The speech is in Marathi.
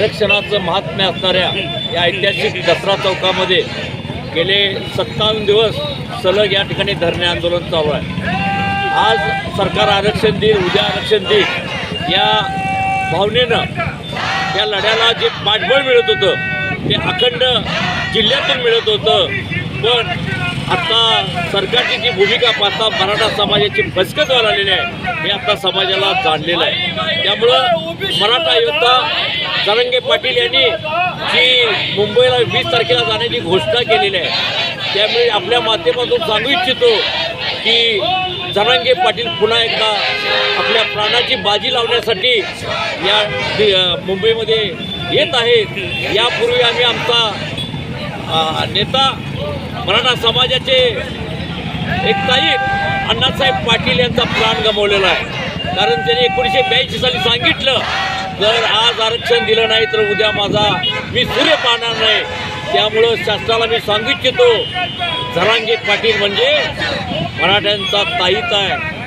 आरक्षणाचं महात्म्य असणाऱ्या या ऐतिहासिक दसरा चौकामध्ये गेले सत्तावन्न दिवस सलग या ठिकाणी धरणे आंदोलन चालू आहे. आज सरकार आरक्षण देईल उद्या आरक्षण देईल. या भावनेनं या लढ्याला जे पाठबळ मिळत होतं ते अखंड जिल्ह्यातून मिळत होतं. पण आता सरकारची जी भूमिका पाहता मराठा समाजाची फसकत व्हायला आहे हे आता समाजाला जाणलेलं आहे. त्यामुळं मराठा योद्धा जरंगे पाटील यांनी जी मुंबईला वीस तारखेला जाण्याची घोषणा केलेली आहे त्यामुळे आपल्या माध्यमातून सांगू इच्छितो की जरांगे पाटील पुन्हा एकदा आपल्या प्राणाची बाजी लावण्यासाठी या मुंबईमध्ये येत आहेत. यापूर्वी आम्ही आमचा नेता मराठा समाजाचे एक ताई अण्णासाहेब पाटील यांचा प्राण गमावलेला आहे. कारण त्यांनी एकोणीसशे ब्याऐंशी साली सांगितलं जर आज आरक्षण दिलं नाही तर उद्या माझा मी सूर्य पाहणार नाही. त्यामुळं शासनाला मी सांगू इच्छितो झरांगे पाटील म्हणजे मराठ्यांचा ताईचा आहे.